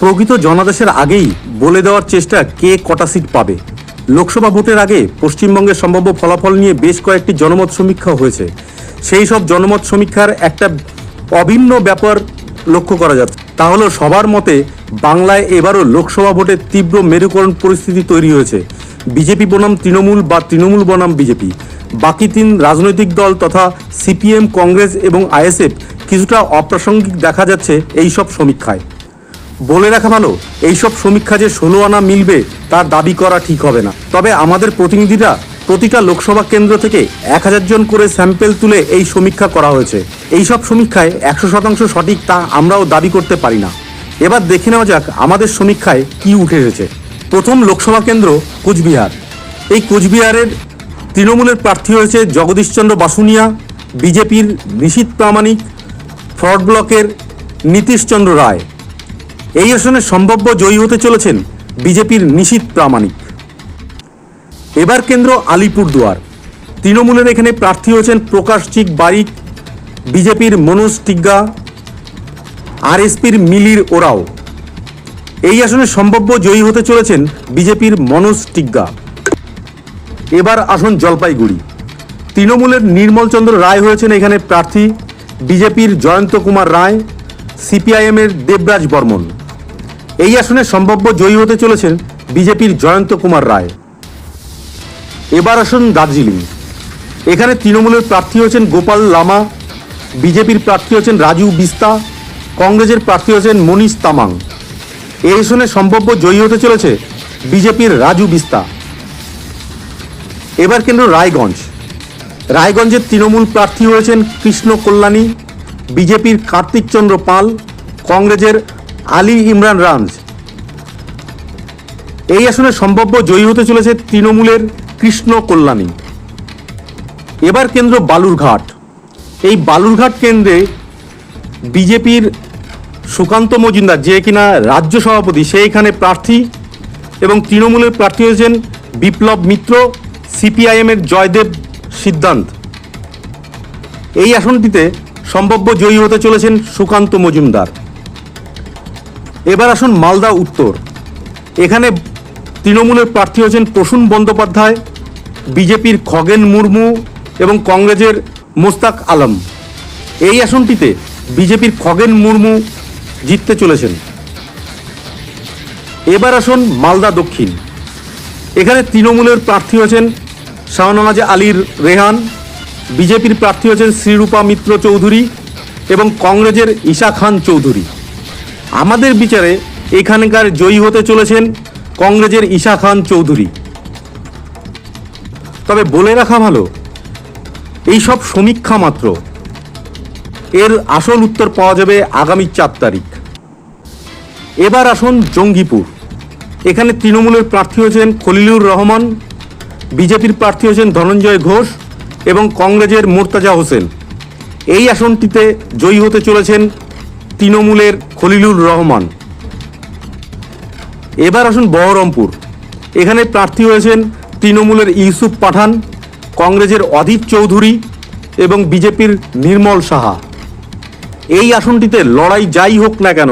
প্রকৃত জনাদেশের আগেই বলে দেওয়ার চেষ্টা কে কটা সিট পাবে। লোকসভা ভোটের আগে পশ্চিমবঙ্গের সম্ভাব্য ফলাফল নিয়ে বেশ কয়েকটি জনমত সমীক্ষা হয়েছে। সেই সব জনমত সমীক্ষার একটা অভিন্ন ব্যাপার লক্ষ্য করা যাচ্ছে। তা হলো, সবার মতে বাংলায় এবারও লোকসভা ভোটের তীব্র মেরুকরণ পরিস্থিতি তৈরি হয়েছে। বিজেপি বনাম তৃণমূল বা তৃণমূল বনাম বিজেপি। বাকি তিন রাজনৈতিক দল তথা সিপিএম, কংগ্রেস এবং আইএসএফ কিছুটা অপ্রাসঙ্গিক দেখা যাচ্ছে এই সব সমীক্ষায়। বলে রাখা ভালো, এইসব সমীক্ষা যে ষোলো আনা মিলবে, তার দাবি করা ঠিক হবে না। তবে আমাদের প্রতিনিধিরা প্রতিটা লোকসভা কেন্দ্র থেকে এক হাজার জন করে স্যাম্পেল তুলে এই সমীক্ষা করা হয়েছে। এইসব সমীক্ষায় একশো শতাংশ সঠিক তা আমরাও দাবি করতে পারি না। এবার দেখে নেওয়া যাক আমাদের সমীক্ষায় কি উঠে এসেছে। প্রথম লোকসভা কেন্দ্র কোচবিহার। এই কোচবিহারের তৃণমূলের প্রার্থী হয়েছে জগদীশচন্দ্র বাসুনিয়া, বিজেপির নিশীত প্রামাণিক, ফ্রড ব্লকের নীতিশচন্দ্র রায়। এই আসনে সম্ভাব্য জয়ী হতে চলেছেন বিজেপির নিশীত প্রামাণিক। এবার কেন্দ্র আলিপুরদুয়ার। তৃণমূলের এখানে প্রার্থী হয়েছেন প্রকাশ চিক বারিক, বিজেপির মনোজ টিগ্গা, আরএসপির মিলির ওরাও। এই আসনে সম্ভাব্য জয়ী হতে চলেছেন বিজেপির মনোজ টিগ্গা। এবার আসন জলপাইগুড়ি। তৃণমূলের নির্মলচন্দ্র রায় হয়েছেন এখানে প্রার্থী বিজেপির জয়ন্ত কুমার রায়, সিপিআইএমের দেবরাজ বর্মন। এই আসনে সম্ভাব্য জয়ী হতে চলেছেন বিজেপির জয়ন্ত কুমার রায়। এবার আসুন দার্জিলিং। এখানে তৃণমূলের প্রার্থী হয়েছেন গোপাল লামা, বিজেপির প্রার্থী হচ্ছেন রাজু বিস্তা, কংগ্রেসের প্রার্থী হয়েছেন মনীষ তামাং। এই আসনে সম্ভাব্য জয়ী হতে চলেছে বিজেপির রাজু বিস্তা। এবার কেন্দ্র রায়গঞ্জ। রায়গঞ্জের তৃণমূল প্রার্থী হয়েছেন কৃষ্ণ কল্যাণী, বিজেপির কার্তিক চন্দ্র পাল, কংগ্রেসের আলী ইমরান রানজ এই আসনে সম্ভাব্য জয়ী হতে চলেছে তৃণমূলের কৃষ্ণ কল্যাণী। এবার কেন্দ্র বালুরঘাট। এই বালুরঘাট কেন্দ্রে বিজেপির সুকান্ত মজুমদার, যে কিনা রাজ্য সভাপতি সে এখানে প্রার্থী এবং তৃণমূলের প্রার্থী হয়েছেন বিপ্লব মিত্র সিপিআইএমের জয়দেব সিদ্ধান্ত। এই আসনটিতে সম্ভাব্য জয়ী হতে চলেছেন সুকান্ত মজুমদার। এবার আসুন মালদা উত্তর। এখানে তৃণমূলের প্রার্থী হচ্ছেন প্রসূন বন্দ্যোপাধ্যায়, বিজেপির খগেন মুর্মু এবং কংগ্রেসের মোস্তাক আলম। এই আসনটিতে বিজেপির খগেন মুর্মু জিততে চলেছেন। এবার আসুন মালদা দক্ষিণ। এখানে তৃণমূলের প্রার্থী হচ্ছেন শাহনওয়াজ আলীর রেহান, বিজেপির প্রার্থী হচ্ছেন শ্রীরূপা মিত্র চৌধুরী এবং কংগ্রেসের ঈশা খান চৌধুরী। আমাদের বিচারে এখানকার জয়ী হতে চলেছেন কংগ্রেসের ঈশা খান চৌধুরী। তবে বলে রাখা ভালো, এই সব সমীক্ষা মাত্র। এর আসল উত্তর পাওয়া যাবে আগামী চার তারিখ। এবার আসুন জঙ্গিপুর। এখানে তৃণমূলের প্রার্থী হয়েছেন খলিলুর রহমান, বিজেপির প্রার্থী হয়েছেন ধনঞ্জয় ঘোষ এবং কংগ্রেসের মোর্তাজা হোসেন। এই আসনটিতে জয়ী হতে চলেছেন তৃণমূলের খলিলুর রহমান। এবার আসুন বহরমপুর। এখানে প্রার্থী হয়েছেন তৃণমূলের ইউসুফ পাঠান, কংগ্রেসের অধীর চৌধুরী এবং বিজেপির নির্মল সাহা। এই আসনটিতে লড়াই যাই হোক না কেন,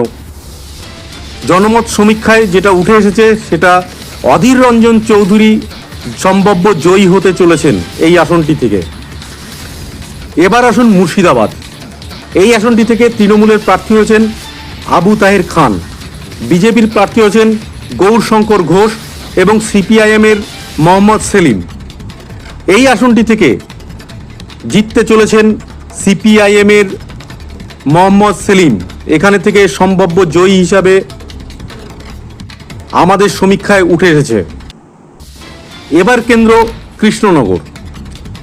জনমত সমীক্ষায় যেটা উঠে এসেছে সেটা অধীর রঞ্জন চৌধুরী সম্ভাব্য জয়ী হতে চলেছেন এই আসনটি থেকে। এবার আসুন মুর্শিদাবাদ। এই আসনটি থেকে তৃণমূলের প্রার্থী হয়েছেন আবু তাহের খান, বিজেপির প্রার্থী হয়েছেন গৌরশঙ্কর ঘোষ এবং সিপিআইএমের মোহাম্মদ সেলিম। এই আসনটি থেকে জিততে চলেছেন সিপিআইএমের মোহাম্মদ সেলিম। এখানে থেকে সম্ভাব্য জয়ী হিসাবে আমাদের সমীক্ষায় উঠে এসেছে। এবার কেন্দ্র কৃষ্ণনগর।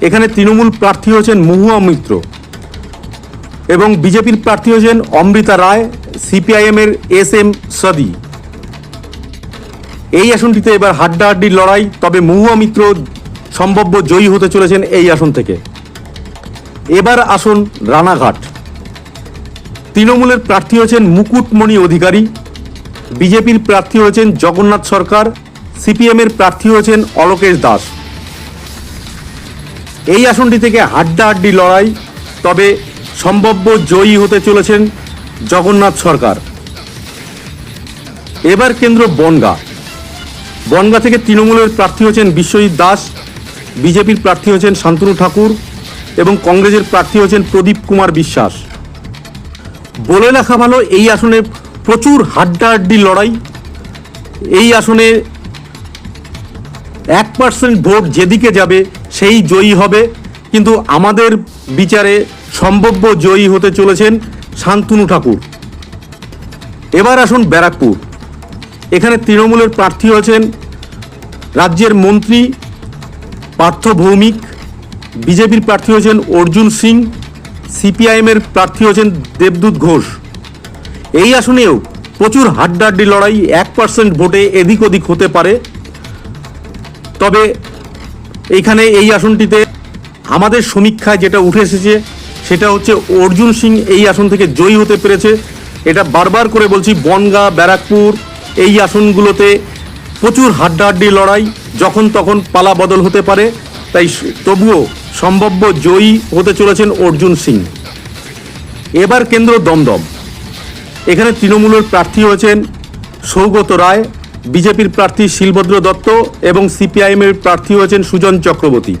এখানে তৃণমূল প্রার্থী হয়েছেন মহুয়া মিত্র। এবং বিজেপির প্রার্থী হয়েছেন অমৃতা রায়, সিপিআইএমের এস এম সদি। এই আসনটিতে এবার হাড্ডাহাড্ডি লড়াই, তবে মহুয়া মিত্র সম্ভাব্য জয়ী হতে চলেছেন এই আসন থেকে। এবার আসুন রানাঘাট। তৃণমূলের প্রার্থী হয়েছেন মুকুটমণি অধিকারী, বিজেপির প্রার্থী হয়েছেন জগন্নাথ সরকার, সিপিএমের প্রার্থী হয়েছেন অলোকেশ দাস। এই আসনটি থেকে হাড্ডাহাড্ডি লড়াই, তবে সম্ভাব্য জয়ী হতে চলেছেন জগন্নাথ সরকার। এবার কেন্দ্র বনগা। বনগা থেকে তৃণমূলের প্রার্থী হচ্ছেন বিশ্বজিৎ দাস, বিজেপির প্রার্থী হচ্ছেন শান্তনু ঠাকুর এবং কংগ্রেসের প্রার্থী হচ্ছেন প্রদীপ কুমার বিশ্বাস। বলে রাখা ভালো, এই আসনে প্রচুর হাড্ডাহাড্ডি লড়াই। এই আসনে এক পার্সেন্ট ভোট যেদিকে যাবে সেই জয়ী হবে। কিন্তু আমাদের বিচারে সম্ভাব্য জয়ী হতে চলেছেন শান্তনু ঠাকুর। এবার আসুন ব্যারাকপুর। এখানে তৃণমূলের প্রার্থী হয়েছেন রাজ্যের মন্ত্রী, পার্থ ভৌমিক। বিজেপির প্রার্থী হয়েছেন অর্জুন সিং। সিপিআইএমের প্রার্থী হয়েছেন দেবদূত ঘোষ। এই আসনেও প্রচুর হাড্ডাহাড্ডি লড়াই, এক পার্সেন্ট ভোটে এদিক ওদিক হতে পারে। তবে এইখানে এই আসনটিতে আমাদের সমীক্ষায় যেটা উঠে এসেছে সেটা হচ্ছে অর্জুন সিং এই আসন থেকে জয়ী হতে পেরেছে। এটা বারবার করে বলছি, বনগা, ব্যারাকপুর, এই আসনগুলোতে প্রচুর হাড্ডাহাড্ডি লড়াই, যখন তখন পালা বদল হতে পারে। তাই তবুও সম্ভাব্য জয়ী হতে চলেছেন অর্জুন সিং। এবার কেন্দ্র দমদম। এখানে তৃণমূলের প্রার্থী হয়েছেন সৌগত রায়, বিজেপির প্রার্থী শিলভদ্র দত্ত এবং সিপিআইএমের প্রার্থী হয়েছেন সুজন চক্রবর্তী।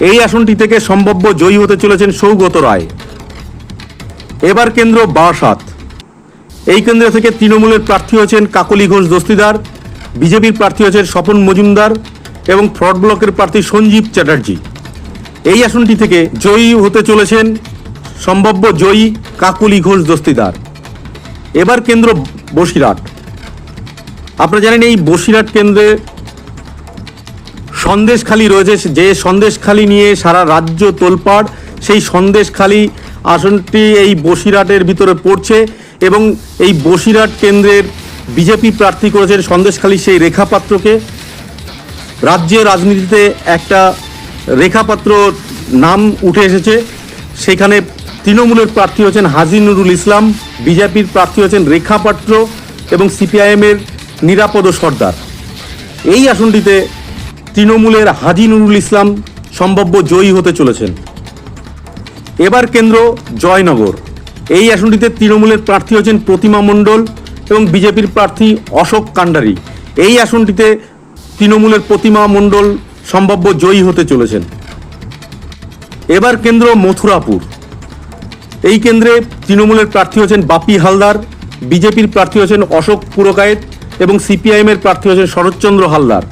এই আসনটি থেকে সম্ভাব্য জয়ী হতে চলেছেন সৌগত রায়। এবার কেন্দ্র বারাসাত। এই কেন্দ্র থেকে তৃণমূলের প্রার্থী হয়েছেন কাকলি ঘোষ দস্তিদার, বিজেপির প্রার্থী হয়েছেন স্বপন মজুমদার এবং ফ্রড ব্লকের প্রার্থী সঞ্জীব চ্যাটার্জি। এই আসনটি থেকে জয়ী হতে চলেছেন সম্ভাব্য জয়ী কাকুলি ঘোষ দস্তিদার। এবার কেন্দ্র বসিরহাট। আপনারা জানেন এই বসিরহাট কেন্দ্রে সন্দেশখালি রয়েছে। যে সন্দেশখালি নিয়ে সারা রাজ্য তোলপাড়, সেই সন্দেশখালি আসনটি এই বসিরহাটের ভিতরে পড়ছে এবং এই বসিরহাট কেন্দ্রের বিজেপি প্রার্থী করেছেন সন্দেশখালি সেই রেখাপাত্রকে। রাজ্যের রাজনীতিতে একটা রেখাপাত্র নাম উঠে এসেছে। সেখানে তৃণমূলের প্রার্থী হচ্ছেন হাজি নুরুল ইসলাম, বিজেপির প্রার্থী হচ্ছেন রেখাপাত্র এবং সিপিআইএমের নিরাপদ সর্দার। এই আসনটিতে তৃণমূলের হাজি নুরুল ইসলাম সম্ভাব্য জয়ী হতে চলেছেন। এবার কেন্দ্র জয়নগর। এই আসনটিতে তৃণমূলের প্রার্থী হচ্ছেন প্রতিমা মণ্ডল এবং বিজেপির প্রার্থী অশোক কান্ডারি। এই আসনটিতে তৃণমূলের প্রতিমা মণ্ডল সম্ভাব্য জয়ী হতে চলেছেন। এবার কেন্দ্র মথুরাপুর। এই কেন্দ্রে তৃণমূলের প্রার্থী হচ্ছেন বাপি হালদার, বিজেপির প্রার্থী হচ্ছেন অশোক পুরকায়েত এবং সিপিআইএমের প্রার্থী হচ্ছেন শরৎচন্দ্র হালদার।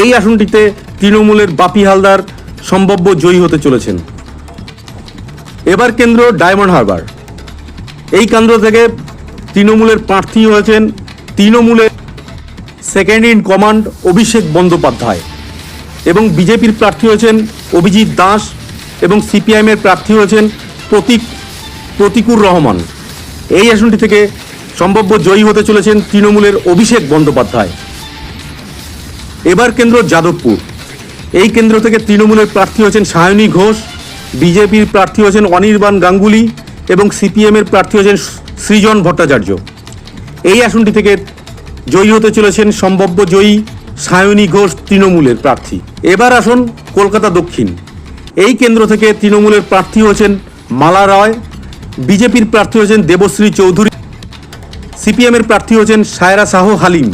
এই আসনটিতে তৃণমূলের বাপি হালদার সম্ভাব্য জয়ী হতে চলেছেন। এবার কেন্দ্র ডায়মন্ড হারবার। এই কেন্দ্র থেকে তৃণমূলের প্রার্থী হয়েছেন তৃণমূলের second in command Abhishek Bandyopadhyay এবং বিজেপির প্রার্থী হয়েছেন অভিজিৎ দাস এবং সিপিআইএমের প্রার্থী হয়েছেন প্রতীক, প্রতিকুর রহমান। এই আসনটি থেকে সম্ভাব্য জয়ী হতে চলেছেন তৃণমূলের অভিষেক বন্দ্যোপাধ্যায়। এবার কেন্দ্র যাদবপুর। এই কেন্দ্র থেকে তৃণমূলের প্রার্থী হয়েছেন সায়নী ঘোষ, বিজেপির প্রার্থী হয়েছেন অনির্বাণ গাঙ্গুলি এবং সিপিএমের প্রার্থী হয়েছেন সৃজন ভট্টাচার্য। এই আসনটি থেকে জয়ী হতে চলেছেন সম্ভাব্য জয়ী সায়নী ঘোষ তৃণমূলের প্রার্থী। এবার আসুন কলকাতা দক্ষিণ। এই কেন্দ্র থেকে তৃণমূলের প্রার্থী হয়েছেন মালা রায়, বিজেপির প্রার্থী হয়েছেন দেবশ্রী চৌধুরী, সিপিএমের প্রার্থী হয়েছেন সায়রা শাহ হালিম।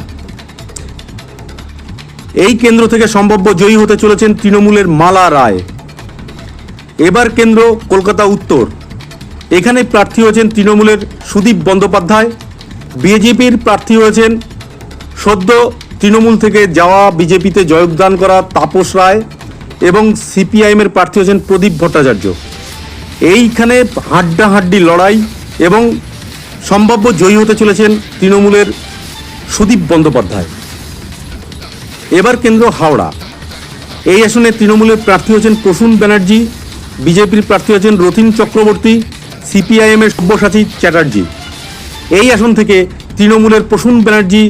এই কেন্দ্র থেকে সম্ভাব্য জয়ী হতে চলেছেন তৃণমূলের মালা রায়। এবার কেন্দ্র কলকাতা উত্তর। এখানে প্রার্থী হয়েছেন তৃণমূলের সুদীপ বন্দ্যোপাধ্যায়। বিজেপির প্রার্থী হয়েছেন সদ্য তৃণমূল থেকে যাওয়া বিজেপিতে যোগদান করা তাপস রায় এবং সিপিআইএমের প্রার্থী হয়েছেন প্রদীপ ভট্টাচার্য। এইখানে হাড্ডাহাড্ডি লড়াই এবং সম্ভাব্য জয়ী হতে চলেছেন তৃণমূলের সুদীপ বন্দ্যোপাধ্যায়। এবার কেন্দ্র হাওড়া। এই আসনে তৃণমূলের প্রার্থী হচ্ছেন প্রসূন ব্যানার্জি, বিজেপির প্রার্থী হচ্ছেন রথিন চক্রবর্তী, সিপিআইএমের সব্যসাচী চ্যাটার্জি। এই আসন থেকে তৃণমূলের প্রসূন ব্যানার্জি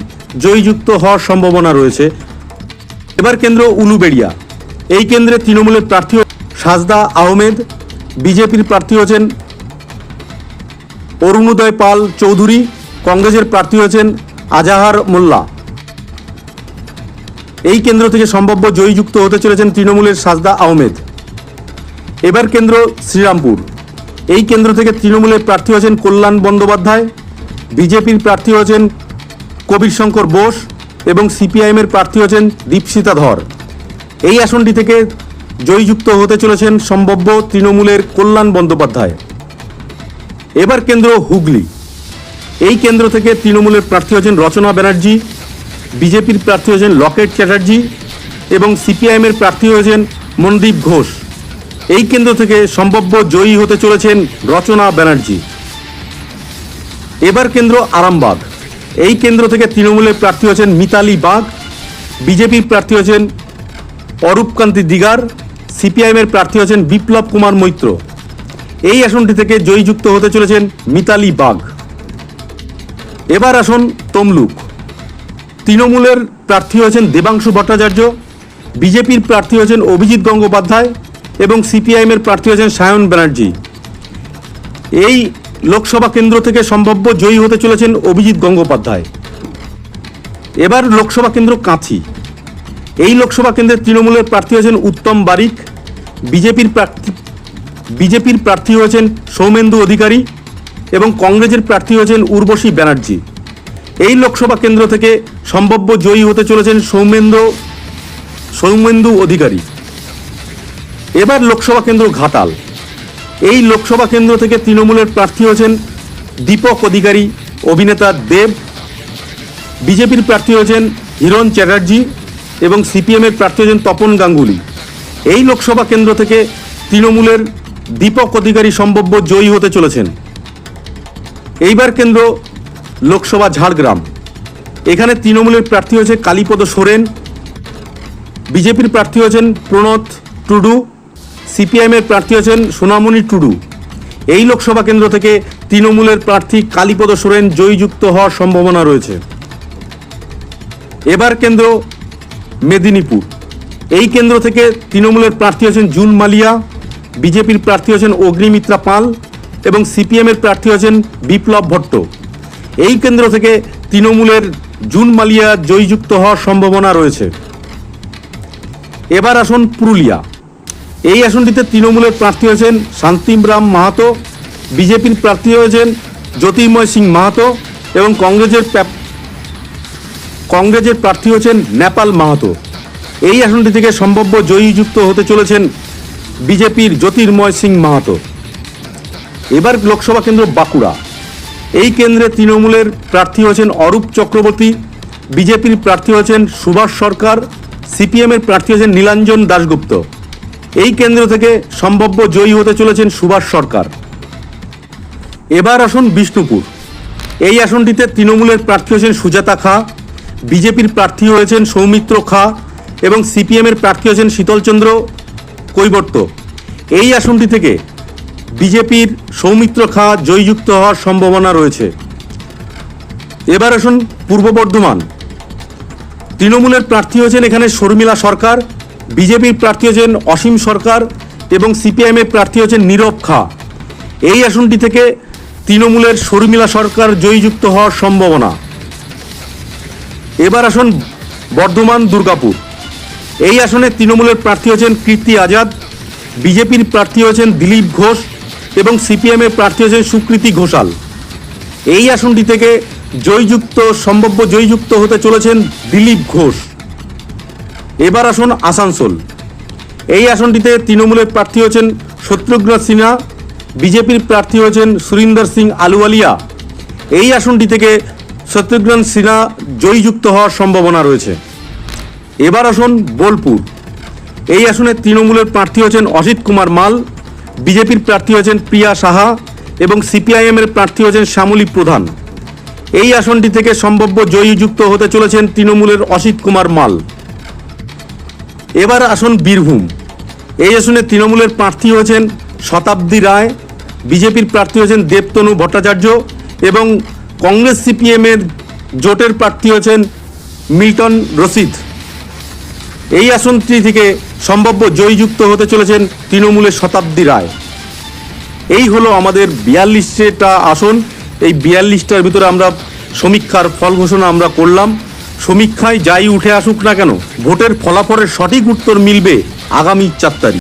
জয়যুক্ত হওয়ার সম্ভাবনা রয়েছে। এবার কেন্দ্র উলুবেড়িয়া। এই কেন্দ্রে তৃণমূলের প্রার্থী সাজদা আহমেদ, বিজেপির প্রার্থী হচ্ছেন অরুণোদয় পাল চৌধুরী, কংগ্রেসের প্রার্থী হচ্ছেন আজাহার মোল্লা। এই কেন্দ্র থেকে সম্ভাব্য জয়যুক্ত হতে চলেছেন তৃণমূলের সাজদা আহমেদ। এবার কেন্দ্র শ্রীরামপুর। এই কেন্দ্র থেকে তৃণমূলের প্রার্থী হচ্ছেন কল্যাণ বন্দ্যোপাধ্যায়, বিজেপির প্রার্থী হচ্ছেন কবির শঙ্কর বোস এবং সিপিআইএমের প্রার্থী হচ্ছেন দীপশিতা ধর। এই আসনটি থেকে জয়যুক্ত হতে চলেছেন সম্ভাব্য তৃণমূলের কল্যাণ বন্দ্যোপাধ্যায়। এবার কেন্দ্র হুগলি। এই কেন্দ্র থেকে তৃণমূলের প্রার্থী হচ্ছেন রচনা ব্যানার্জি বিজেপির প্রার্থী হয়েছেন লকেট চ্যাটার্জি এবং সিপিআইএমের প্রার্থী হয়েছেন মনদীপ ঘোষ। এই কেন্দ্র থেকে সম্ভাব্য জয়ী হতে চলেছেন রচনা ব্যানার্জি। এবার কেন্দ্র আরামবাগ। এই কেন্দ্র থেকে তৃণমূলের প্রার্থী হয়েছেন মিতালি বাগ। বিজেপির প্রার্থী হয়েছেন অরূপকান্তি দিগার। সিপিআইএমের প্রার্থী হয়েছেন বিপ্লব কুমার মৈত্র। এই আসনটি থেকে জয়ীযুক্ত হতে চলেছেন মিতালি বাগ। এবার আসুন তমলুক। তৃণমূলের প্রার্থী হয়েছেন দেবাংশু ভট্টাচার্য, বিজেপির প্রার্থী হয়েছেন অভিজিৎ গঙ্গোপাধ্যায় এবং সিপিআইএমের প্রার্থী হয়েছেন সায়ন ব্যানার্জি। এই লোকসভা কেন্দ্র থেকে সম্ভাব্য জয়ী হতে চলেছেন অভিজিৎ গঙ্গোপাধ্যায়। এবার লোকসভা কেন্দ্র কাঁথি। এই লোকসভা কেন্দ্রের তৃণমূলের প্রার্থী হয়েছেন উত্তম বারিক, বিজেপির প্রার্থী বিজেপির প্রার্থী হয়েছেন সৌমেন্দু অধিকারী এবং কংগ্রেসের প্রার্থী হয়েছেন উর্বশী ব্যানার্জি। এই লোকসভা কেন্দ্র থেকে সম্ভাব্য জয়ী হতে চলেছেন সৌমেন্দ্র, সৌমেন্দু অধিকারী। এবার লোকসভা কেন্দ্র ঘাটাল। এই লোকসভা কেন্দ্র থেকে তৃণমূলের প্রার্থী হয়েছেন দীপক অধিকারী, অভিনেতা দেব। বিজেপির প্রার্থী হয়েছেন হিরণ চ্যাটার্জি এবং সিপিএমের প্রার্থী হয়েছেন তপন গাঙ্গুলি। এই লোকসভা কেন্দ্র থেকে তৃণমূলের দীপক অধিকারী সম্ভাব্য জয়ী হতে চলেছেন। এইবার কেন্দ্র লোকসভা ঝাড়গ্রাম। এখানে তৃণমূলের প্রার্থী হয়েছে কালীপদ সোরেন, বিজেপির প্রার্থী হয়েছেন প্রণত টুডু, সিপিআইএমের প্রার্থী হয়েছেন সোনামণি টুডু। এই লোকসভা কেন্দ্র থেকে তৃণমূলের প্রার্থী কালীপদ সোরেন জয়যুক্ত হওয়ার সম্ভাবনা রয়েছে। এবার কেন্দ্র মেদিনীপুর। এই কেন্দ্র থেকে তৃণমূলের প্রার্থী হচ্ছেন জুন মালিয়া, বিজেপির প্রার্থী হয়েছেন অগ্নিমিত্রা পাল এবং সিপিএমের প্রার্থী হচ্ছেন বিপ্লব ভট্ট। এই কেন্দ্র থেকে তৃণমূলের জুন মালিয়া জয়যুক্ত হওয়ার সম্ভাবনা রয়েছে। এবার আসুন পুরুলিয়া। এই আসনটিতে তৃণমূলের প্রার্থী হয়েছেন শান্তিমরাম মাহাতো, বিজেপির প্রার্থী হয়েছেন জ্যোতির্ময় সিং মাহাতো এবং কংগ্রেসের কংগ্রেসের প্রার্থী হয়েছেন নেপাল মাহাতো। এই আসনটি থেকে সম্ভাব্য জয়ীযুক্ত হতে চলেছেন বিজেপির জ্যোতির্ময় সিং মাহাতো। এবার লোকসভা কেন্দ্র বাঁকুড়া। এই কেন্দ্রে তৃণমূলের প্রার্থী হয়েছেন অরূপ চক্রবর্তী, বিজেপির প্রার্থী হয়েছেন সুভাষ সরকার সিপিএমের প্রার্থী হয়েছেন নীলাঞ্জন দাশগুপ্ত। এই কেন্দ্র থেকে সম্ভাব্য জয়ী হতে চলেছেন সুভাষ সরকার। এবার আসুন বিষ্ণুপুর। এই আসনটিতে তৃণমূলের প্রার্থী হয়েছেন সুজাতা খা, বিজেপির প্রার্থী হয়েছেন সৌমিত্র খা এবং সিপিএমের প্রার্থী হয়েছেন শীতলচন্দ্র কৈবর্ত। এই আসনটি থেকে বিজেপির সৌমিত্র খা জয়যুক্ত হওয়ার সম্ভাবনা রয়েছে। এবার আসুন পূর্ব বর্ধমান। তৃণমূলের প্রার্থী হয়েছেন এখানে শর্মিলা সরকার, বিজেপির প্রার্থী হয়েছেন অসীম সরকার এবং সিপিআইএমের প্রার্থী হচ্ছেন নীরব খা। এই আসনটি থেকে তৃণমূলের শর্মিলা সরকার জয়যুক্ত হওয়ার সম্ভাবনা। এবার আসুন বর্ধমান দুর্গাপুর। এই আসনে তৃণমূলের প্রার্থী হয়েছেন কীর্তি আজাদ, বিজেপির প্রার্থী হয়েছেন দিলীপ ঘোষ এবং সিপিএমের প্রার্থী হচ্ছেন সুকৃতি ঘোষাল। এই আসনটি থেকে জয়যুক্ত, সম্ভাব্য জয়যুক্ত হতে চলেছেন দিলীপ ঘোষ। এবার আসুন আসানসোল। এই আসনটিতে তৃণমূলের প্রার্থী হচ্ছেন শত্রুঘ্ন সিনহা, বিজেপির প্রার্থী হয়েছেন সুরিন্দর সিং আলুওয়ালিয়া। এই আসনটি থেকে শত্রুঘ্ন সিনহা জয়যুক্ত হওয়ার সম্ভাবনা রয়েছে। এবার আসুন বোলপুর। এই আসনে তৃণমূলের প্রার্থী হচ্ছেন অসিত কুমার মাল বিজেপির প্রার্থী হয়েছেন প্রিয়া সাহা এবং সিপিআইএমের প্রার্থী হচ্ছেন শ্যামলী প্রধান। এই আসনটি থেকে সম্ভাব্য জয়ীযুক্ত হতে চলেছেন তৃণমূলের অসিত কুমার মাল। এবার আসন বীরভূম। এই আসনে তৃণমূলের প্রার্থী হয়েছেন শতাব্দী রায়, বিজেপির প্রার্থী হয়েছেন দেবতনু ভট্টাচার্য এবং কংগ্রেস সিপিএমের জোটের প্রার্থী হয়েছেন মিল্টন রশিদ। এই আসনটি থেকে সম্ভাব্য জয়যুক্ত হতে চলেছেন তৃণমূলের শতাব্দী রায়। এই হলো আমাদের বিয়াল্লিশটা আসন। এই বিয়াল্লিশটার ভিতরে আমরা সমীক্ষার ফল ঘোষণা আমরা করলাম। সমীক্ষায় যাই উঠে আসুক না কেন, ভোটের ফলাফলের সঠিক উত্তর মিলবে আগামী চার তারিখ।